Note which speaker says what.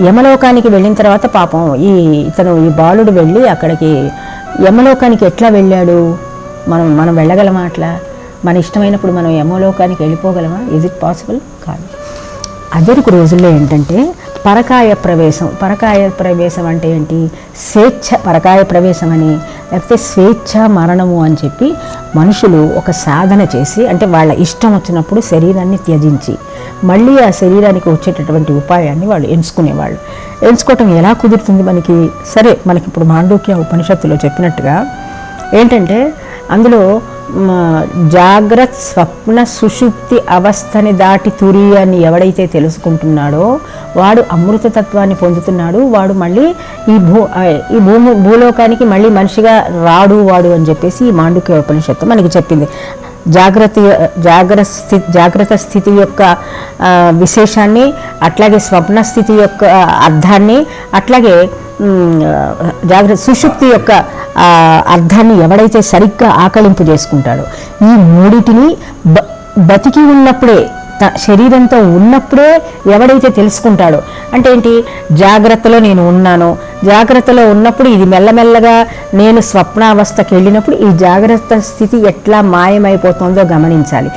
Speaker 1: యమలోకానికి వెళ్ళిన తర్వాత పాపం ఈ ఇతను ఈ బాలుడు వెళ్ళి అక్కడికి యమలోకానికి ఎట్లా వెళ్ళాడు? మనం మనం వెళ్ళగలమా అట్లా? మన ఇష్టమైనప్పుడు మనం యమలోకానికి వెళ్ళిపోగలమా? ఇజ్ ఇట్ పాసిబుల్ కాదు. అదొక రోజుల్లో ఏంటంటే పరకాయ ప్రవేశం పరకాయ ప్రవేశం అంటే ఏంటి? స్వేచ్ఛ పరకాయ ప్రవేశం అని. లేకపోతే స్వేచ్ఛ మరణము అని చెప్పి మనుషులు ఒక సాధన చేసి అంటే వాళ్ళ ఇష్టం వచ్చినప్పుడు శరీరాన్ని త్యజించి మళ్ళీ ఆ శరీరానికి వచ్చేటటువంటి ఉపాయాన్ని వాళ్ళు ఎంచుకునేవాళ్ళు. ఎంచుకోవటం ఎలా కుదురుతుంది మనకి? సరే మనకి ఇప్పుడు మాండూక్య ఉపనిషత్తులో చెప్పినట్టుగా ఏంటంటే అందులో మ, జాగ్రత్త స్వప్న సుషుప్తి అవస్థని దాటి తురియాన్ని ఎవడైతే తెలుసుకుంటున్నాడో వాడు అమృతతత్వాన్ని పొందుతున్నాడు వాడు మళ్ళీ ఈ భూ ఈ భూమి భూలోకానికి మళ్ళీ మనిషిగా రాడు వాడు అని చెప్పేసి ఈ మాండుక్య ఉపనిషత్తు మనకి చెప్పింది. జాగ్రత్త జాగ్రత్త స్థితి జాగ్రత్త స్థితి యొక్క విశేషాన్ని అట్లాగే స్వప్న స్థితి యొక్క అర్థాన్ని అట్లాగే జాగ్రత్త సుషుప్తి యొక్క అర్థాన్ని ఎవడైతే సరిగ్గా ఆకలింపు చేసుకుంటాడో ఈ మూడిటిని బ బతికి ఉన్నప్పుడే శరీరంతో ఉన్నప్పుడే ఎవడైతే తెలుసుకుంటాడో అంటే ఏంటి? జాగ్రత్తలో నేను ఉన్నాను. జాగ్రత్తలో ఉన్నప్పుడు ఇది మెల్లమెల్లగా నేను స్వప్నావస్థకి వెళ్ళినప్పుడు ఈ జాగ్రత్త స్థితి ఎట్లా మాయమైపోతుందో గమనించాలి.